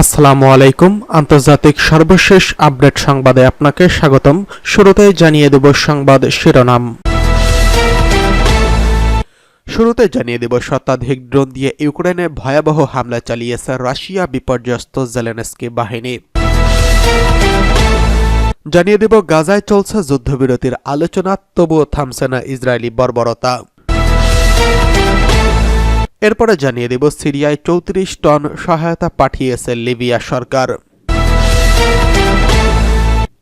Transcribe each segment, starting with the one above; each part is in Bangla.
আসসালামু আলাইকুম। আন্তর্জাতিক সর্বশেষ আপডেট সংবাদে আপনাকে স্বাগতম। শুরুতে জানিয়ে দেব সংবাদ শিরোনাম। শুরুতে জানিয়ে দেব, শতাধিক ড্রোন দিয়ে ইউক্রেনে ভয়াবহ হামলা চালিয়েছে রাশিয়া বিপর্যস্ত জেলেনস্কি বাহিনী। জানিয়ে দেব, গাজায় চলছে যুদ্ধবিরতির আলোচনা। তবুও থামছে না ইসরায়েলি বর্বরতা। এরপরে জানিয়ে দেব, সিরিয়ায় চৌত্রিশ টন সহায়তা পাঠিয়েছে লিবিয়া সরকার।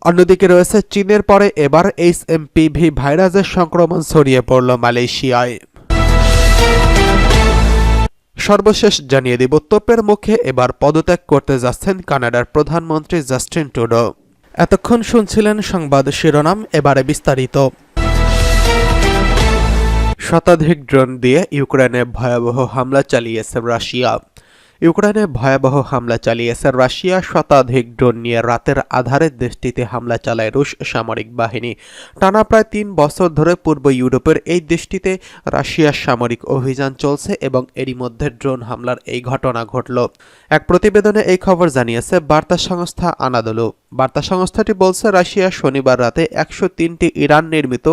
অন্যদিকে রয়েছে চীনের পরে এবার এইচ এমপিভি ভাইরাসের সংক্রমণ ছড়িয়ে পড়ল মালয়েশিয়ায়। সর্বশেষ জানিয়ে দিব, তোপের মুখে এবার পদত্যাগ করতে যাচ্ছেন কানাডার প্রধানমন্ত্রী জাস্টিন টুডো এতক্ষণ শুনছিলেন সংবাদ শিরোনাম এবারে বিস্তারিত। শতাধিক ড্রোন দিয়ে ইউক্রেনে ভয়াবহ হামলা চালিয়েছে রাশিয়া। ইউক্রেনে ভয়াবহ হামলা চালিয়েছে রাশিয়া শতাধিক ড্রোন নিয়ে রাতের আধারে দেশটিতে হামলা চালায় রুশ সামরিক বাহিনী। টানা প্রায় তিন বছর ধরে পূর্ব ইউরোপের এই দেশটিতে রাশিয়ার সামরিক অভিযান চলছে এবং এরই মধ্যে ড্রোন হামলার এই ঘটনা ঘটল। এক প্রতিবেদনে এই খবর জানিয়েছে, বার্তা সংস্থা আনাদলু। বার্তা সংস্থাটি বলছে, রাশিয়া শনিবার রাতে একশো তিনটি ইরান নির্মিত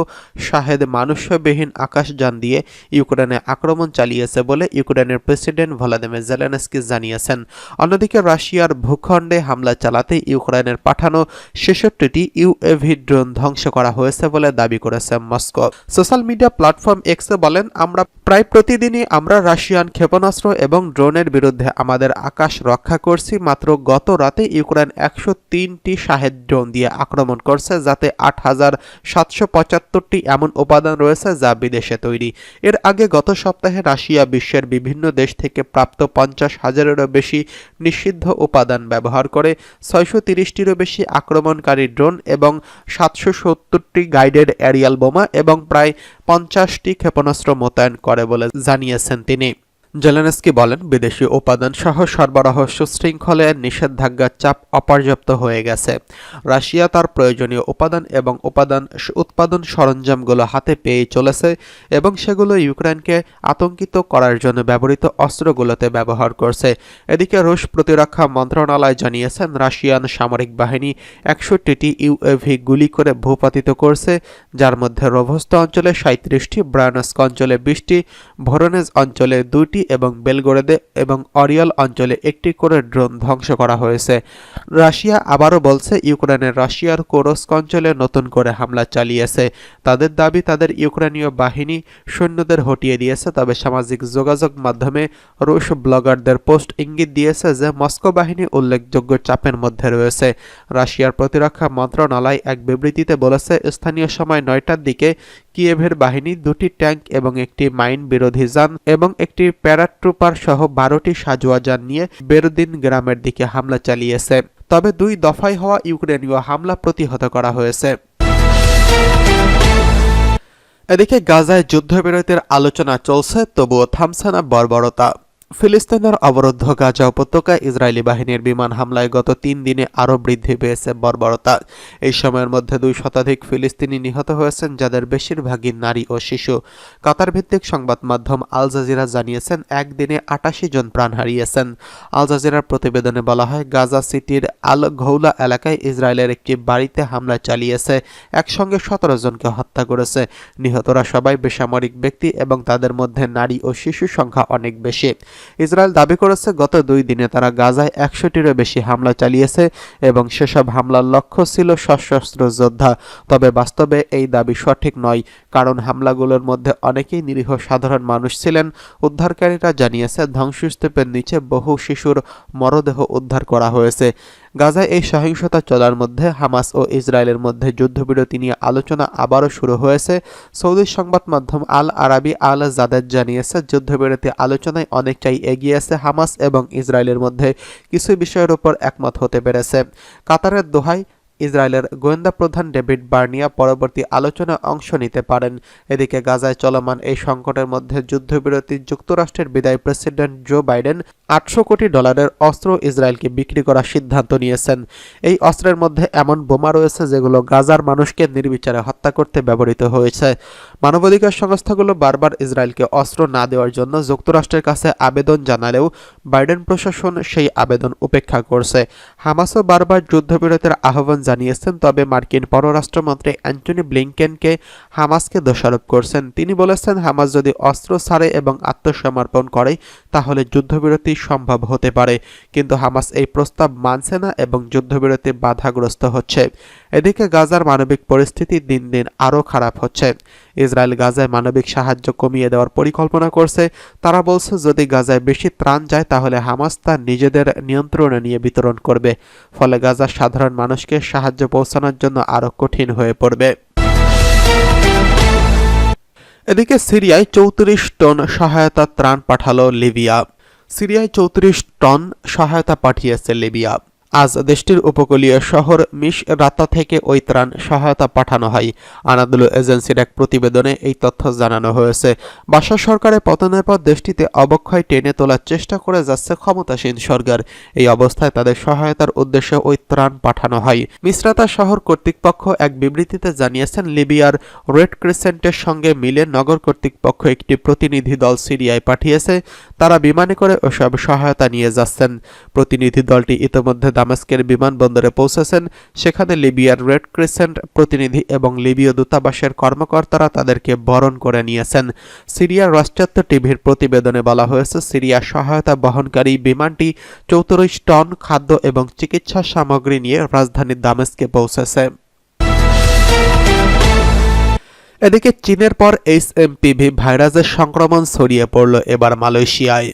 শাহেদ মানুষ্যবিহীন আকাশযান দিয়ে ইউক্রেনে আক্রমণ চালিয়েছে বলে ইউক্রেনের প্রেসিডেন্ট ভলাদিমির জেলেনস্কি জানিয়েছেন। অন্যদিকে রাশিয়ার ভূখণ্ডে হামলা চালাতে ইউক্রেনের পাঠানো ছেষট্টিটি ইউএভি ড্রোন ধ্বংস করা হয়েছে বলে দাবি করেছে মস্কো। সোশ্যাল মিডিয়া প্ল্যাটফর্ম এক্সে বলেন, আমরা প্রায় প্রতিদিনই আমরা রাশিয়ান ক্ষেপণাস্ত্র এবং ড্রোনের বিরুদ্ধে আমাদের আকাশ রক্ষা করছি। মাত্র গত রাতে ইউক্রেন একশো তিনটি শাহেদ ড্রোন দিয়ে আক্রমণ করছে, যাতে আট হাজার সাতশো পঁচাত্তরটি এমন উপাদান রয়েছে যা বিদেশে তৈরি। এর আগে গত সপ্তাহে রাশিয়া বিশ্বের বিভিন্ন দেশ থেকে প্রাপ্ত পঞ্চাশ হাজারেরও বেশি নিষিদ্ধ উপাদান ব্যবহার করে ছয়শো তিরিশটিরও বেশি আক্রমণকারী ড্রোন এবং সাতশো সত্তরটি গাইডেড এরিয়াল বোমা এবং প্রায় পঞ্চাশটি ক্ষেপণাস্ত্র মোতায়েন করে বলে জানিয়েছেন তিনি। জেলেনস্কি বলেন, বিদেশি উপাদান সহ সরবরাহ সুশৃঙ্খলে নিষেধাজ্ঞার চাপ অপর্যাপ্ত হয়ে গেছে। রাশিয়া তার প্রয়োজনীয় উপাদান এবং উপাদান উৎপাদন সরঞ্জামগুলো হাতে পেয়ে চলেছে এবং সেগুলো ইউক্রেনকে আতঙ্কিত করার জন্য ব্যবহৃত অস্ত্রগুলোতে ব্যবহার করছে। এদিকে রুশ প্রতিরক্ষা মন্ত্রণালয় জানিয়েছেন, রাশিয়ান সামরিক বাহিনী একষট্টিটি ইউএভি গুলি করে ভূপাতিত করছে, যার মধ্যে রোভস্ত অঞ্চলে সাঁত্রিশটি ব্রায়ানস্ক অঞ্চলে বিশটি, ভোরনেজ অঞ্চলে দুইটি এবং বেলগোরেদে এবং অরিয়াল অঞ্চলে একটি করে ড্রোন ধ্বংস করা হয়েছে। রাশিয়া আবারও বলছে ইউক্রেনের রাশিয়ার কোরস্ক অঞ্চলে নতুন করে হামলা চালিয়েছে। তাদের দাবি, তাদের ইউক্রেনীয় বাহিনী সৈন্যদের হটিয়ে দিয়েছে, তবে সামাজিক যোগাযোগ মাধ্যমে রুশ ব্লগারদের পোস্ট ইঙ্গিত দিয়েছে যে, মস্কো বাহিনী উল্লেখযোগ্য চাপের মধ্যে রয়েছে। রাশিয়ার প্রতিরক্ষা মন্ত্রণালয় এক বিবৃতিতে বলেছে, স্থানীয় সময় নয়টার দিকে কিয়েভের বাহিনী দুটি ট্যাঙ্ক এবং একটি মাইন বিরোধী যান এবং একটি প্যারাট্রুপার সহ বারোটি সাজোয়া যান নিয়ে বেরুদিন গ্রামের দিকে হামলা চালিয়েছে। তবে দুই দফায় হওয়া ইউক্রেনীয় হামলা প্রতিহত করা হয়েছে। এদিকে গাজায় যুদ্ধবিরতির আলোচনা চলছে, তবুও থামছে না বর্বরতা। ফিলিস্তিনের অবরুদ্ধ গাজা উপত্যকায় ইসরায়েলি বাহিনীর বিমান হামলায় গত তিন দিনে আরও বৃদ্ধি পেয়েছে বর্বরতা। এই সময়ের মধ্যে দুই শতাধিক ফিলিস্তিনি নিহত হয়েছেন, যাদের বেশিরভাগই নারী ও শিশু। কাতার ভিত্তিক সংবাদ মাধ্যম আল জাজিরা জানিয়েছেন, একদিনে আটাশি জন প্রাণ হারিয়েছেন। আল জাজিরার প্রতিবেদনে বলা হয়, গাজা সিটির আল ঘৌলা এলাকায় ইসরায়েলের একটি বাড়িতে হামলা চালিয়েছে। একসঙ্গে সতেরো জনকে হত্যা করেছে। নিহতরা সবাই বেসামরিক ব্যক্তি এবং তাদের মধ্যে নারী ও শিশু সংখ্যা অনেক বেশি। ইসরায়েল দাবি করেছে, গত দুই দিনে তারা গাজায় একশোটিরও বেশি হামলা চালিয়েছে এবং সেসব হামলার লক্ষ্য ছিল সশস্ত্র যোদ্ধা। তবে বাস্তবে এই দাবি সঠিক নয়, কারণ হামলাগুলোর মধ্যে অনেকেই নিরীহ সাধারণ মানুষ ছিলেন। উদ্ধারকারীরা জানিয়েছে, ধ্বংসস্তূপের নিচে বহু শিশুর মরদেহ উদ্ধার করা হয়েছে। গাজায় এই সহিংসতা চলার মধ্যে হামাস ও ইসরায়েলের মধ্যে যুদ্ধবিরতি নিয়ে আলোচনা আবারও শুরু হয়েছে। সৌদি সংবাদ মাধ্যম আল আরাবি আল জাদেদ জানিয়েছে, যুদ্ধবিরতি আলোচনায় অনেকটাই এগিয়ে আছে হামাস এবং ইসরায়েলের মধ্যে। কিছু বিষয়ের উপর একমত হতে পেরেছে। কাতারের দোহায় ইসরায়েলের গোয়েন্দা প্রধান ডেভিড বার্নিয়া পরবর্তী আলোচনায় অংশ নিতে পারেন। এদিকে গাজায় চলমান এই সংকটের মধ্যে যুদ্ধবিরতি যুক্তরাষ্ট্রের বিদায়ী প্রেসিডেন্ট জো বাইডেন আটশো কোটি ডলারের অস্ত্র ইসরায়েলকে বিক্রি করার সিদ্ধান্ত নিয়েছেন। এই অস্ত্রের মধ্যে এমন বোমা রয়েছে যেগুলো গাজার মানুষকে নির্বিচারে হত্যা করতে ব্যবহৃত হয়েছে। মানবাধিকার সংস্থাগুলো বারবার ইসরায়েলকে অস্ত্র না দেওয়ার জন্য যুক্তরাষ্ট্রের কাছে আবেদন জানালেও বাইডেন প্রশাসন সেই আবেদন উপেক্ষা করছে। হামাসও বারবার যুদ্ধবিরতির আহ্বান জানিয়েছেন, তবে মার্কিন পররাষ্ট্রমন্ত্রী অ্যান্টনি ব্লিংকেনকে হামাসকে দোষারোপ করছেন। তিনি বলেছেন, হামাস যদি অস্ত্র ছাড়ে এবং আত্মসমর্পণ করে, তাহলে যুদ্ধবিরতি সম্ভব হতে পারে। কিন্তু হামাস এই প্রস্তাব মানছে না এবং যুদ্ধবিরতি বাধাগ্রস্ত হচ্ছে। এদিকে গাজার মানবিক পরিস্থিতি দিন দিন আরও খারাপ হচ্ছে। ইসরায়েল গাজায় মানবিক সাহায্য কমিয়ে দেওয়ার পরিকল্পনা করছে। তারা বলছে, যদি গাজায় বেশি ত্রাণ যায়, তাহলে হামাস তা নিজেদের নিয়ন্ত্রণে নিয়ে বিতরণ করবে। ফলে গাজার সাধারণ মানুষকে সাহায্য পৌঁছানোর জন্য আরও কঠিন হয়ে পড়বে। এদিকে সিরিয়ায় চৌত্রিশ টন সহায়তা ত্রাণ পাঠালো লিবিয়া। সিরিয়ায় চৌত্রিশ টন সহায়তা পাঠিয়েছে লিবিয়া। আজ দেশটির উপকূলীয় শহর মিশ রাতা থেকে ওই ত্রাণ সহায়তা পাঠানো হয়। আনাদুলু এজেন্সির এক প্রতিবেদনে এই তথ্য জানানো হয়েছে। বাসা সরকারের পতনের পর দেশটিতে অবক্ষয় টেনে তোলার চেষ্টা করে যাচ্ছে ক্ষমতাসীন সরকার। এই অবস্থায় তাদের সহায়তার উদ্দেশ্যে ওই ত্রাণ পাঠানো হয়। মিশ্রাতা শহর কর্তৃপক্ষ এক বিবৃতিতে জানিয়েছেন, লিবিয়ার রেড ক্রিসেন্টের সঙ্গে মিলে নগর কর্তৃপক্ষ একটি প্রতিনিধি দল সিরিয়ায় পাঠিয়েছে। তারা বিমানে করে ওসব সহায়তা নিয়ে যাচ্ছেন। প্রতিনিধি দলটি ইতিমধ্যে দামেস্কের বিমানবন্দরে পৌঁছেছেন। সেখানে লিবিয়ার রেড ক্রিসেন্ট প্রতিনিধি এবং লিবীয় দূতাবাসের কর্মকর্তারা তাদেরকে বরণ করে নিয়েছেন। সিরিয়ার রাষ্ট্রায়ত্ত টিভির প্রতিবেদনে বলা হয়েছে, সিরিয়া সহায়তা বহনকারী বিমানটি চৌত্রিশ টন খাদ্য এবং চিকিৎসা সামগ্রী নিয়ে রাজধানী দামেস্কে পৌঁছেছে। এদিকে চীনের পর এইচএমপিভি ভাইরাসের সংক্রমণ ছড়িয়ে পড়ল এবার মালয়েশিয়ায়।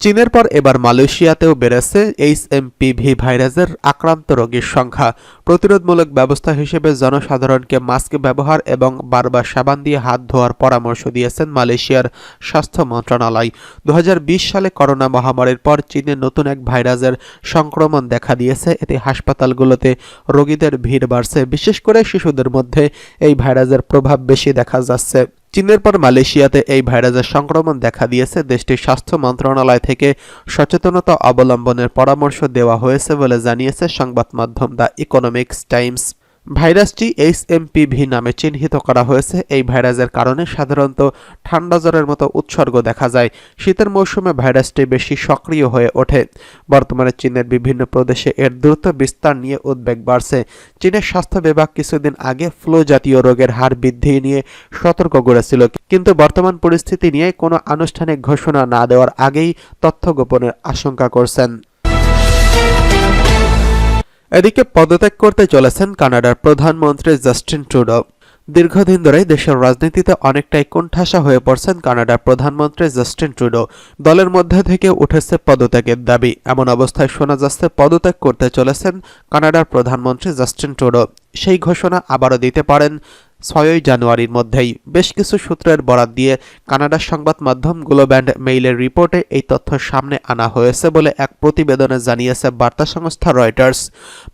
চীনের পর এবার মালয়েশিয়াতেও বেড়েছে এইচএমপিভি ভাইরাসের আক্রান্ত রোগীর সংখ্যা। প্রতিরোধমূলক ব্যবস্থা হিসেবে জনসাধারণকে মাস্ক ব্যবহার এবং বারবার সাবান দিয়ে হাত ধোয়ার পরামর্শ দিয়েছেন মালয়েশিয়ার স্বাস্থ্য মন্ত্রণালয়। দু হাজার বিশ সালে করোনা মহামারীর পর চীনে নতুন এক ভাইরাসের সংক্রমণ দেখা দিয়েছে। এতে হাসপাতালগুলোতে রোগীদের ভিড় বাড়ছে। বিশেষ করে শিশুদের মধ্যে এই ভাইরাসের প্রভাব বেশি দেখা যাচ্ছে। চীনের পর মালয়েশিয়াতে এই ভাইরাসের সংক্রমণ দেখা দিয়েছে। দেশটির স্বাস্থ্য মন্ত্রণালয় থেকে সচেতনতা অবলম্বনের পরামর্শ দেওয়া হয়েছে বলে জানিয়েছে সংবাদ মাধ্যম দ্য ইকোনমিক্স টাইমস। ভাইরাসটি এইচ এইচএমপিভি নামে চিহ্নিত করা হয়েছে। এই ভাইরাসের কারণে সাধারণত ঠান্ডা জ্বরের মতো উৎসর্গ দেখা যায়। শীতের মৌসুমে ভাইরাসটি বেশি সক্রিয় হয়ে ওঠে। বর্তমানে চীনের বিভিন্ন প্রদেশে এর দ্রুত বিস্তার নিয়ে উদ্বেগ বাড়ছে। চীনের স্বাস্থ্য বিভাগ কিছুদিন আগে ফ্লু জাতীয় রোগের হার বৃদ্ধি নিয়ে সতর্ক করেছিল। কিন্তু বর্তমান পরিস্থিতি নিয়ে কোনো আনুষ্ঠানিক ঘোষণা না দেওয়ার আগেই তথ্য গোপনের আশঙ্কা করছেন। এদিকে পদত্যাগ করতে চলেছেন কানাডার প্রধানমন্ত্রী জাস্টিন ট্রুডো। দীর্ঘদিন ধরেই দেশের রাজনীতিতে অনেকটাই কোণঠাসা হয়ে পড়ছেন কানাডার প্রধানমন্ত্রী জাস্টিন ট্রুডো। দলের মধ্যে থেকে উঠেছে পদত্যাগের দাবি। এমন অবস্থায় শোনা যাচ্ছে পদত্যাগ করতে চলেছেন কানাডার প্রধানমন্ত্রী জাস্টিন ট্রুডো। সেই ঘোষণা আবারও দিতে পারেন ছয়ই জানুয়ারির মধ্যেই বেশ কিছু সূত্রের বরাত দিয়ে কানাডার সংবাদ মাধ্যম গ্লোব্যান্ড মেইলের রিপোর্টে এই তথ্য সামনে আনা হয়েছে বলে এক প্রতিবেদনে জানিয়েছে বার্তা সংস্থা রয়টার্স।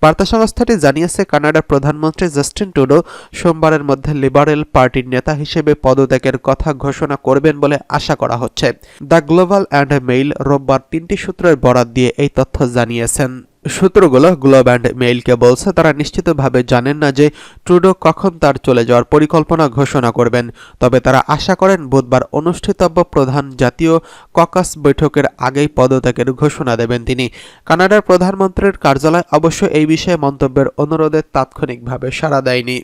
বার্তা সংস্থাটি জানিয়েছে, কানাডার প্রধানমন্ত্রী জাস্টিন টুডো সোমবারের মধ্যে লিবারেল পার্টির নেতা হিসেবে পদত্যাগের কথা ঘোষণা করবেন বলে আশা করা হচ্ছে। দ্য গ্লোবাল অ্যান্ড মেইল রোববার তিনটি সূত্রের বরাত দিয়ে এই তথ্য জানিয়েছেন। সূত্রগুলো গ্লোব অ্যান্ড মেইলকে বলছে, তারা নিশ্চিতভাবে জানেন না যে ট্রুডো কখন তার চলে যাওয়ার পরিকল্পনা ঘোষণা করবেন। তবে তারা আশা করেন বুধবার অনুষ্ঠিতব্য প্রধান জাতীয় ককাস বৈঠকের আগেই পদত্যাগের ঘোষণা দেবেন তিনি। কানাডার প্রধানমন্ত্রীর কার্যালয় অবশ্য এই বিষয়ে মন্তব্যের অনুরোধে তাৎক্ষণিকভাবে সাড়া দেয়নি।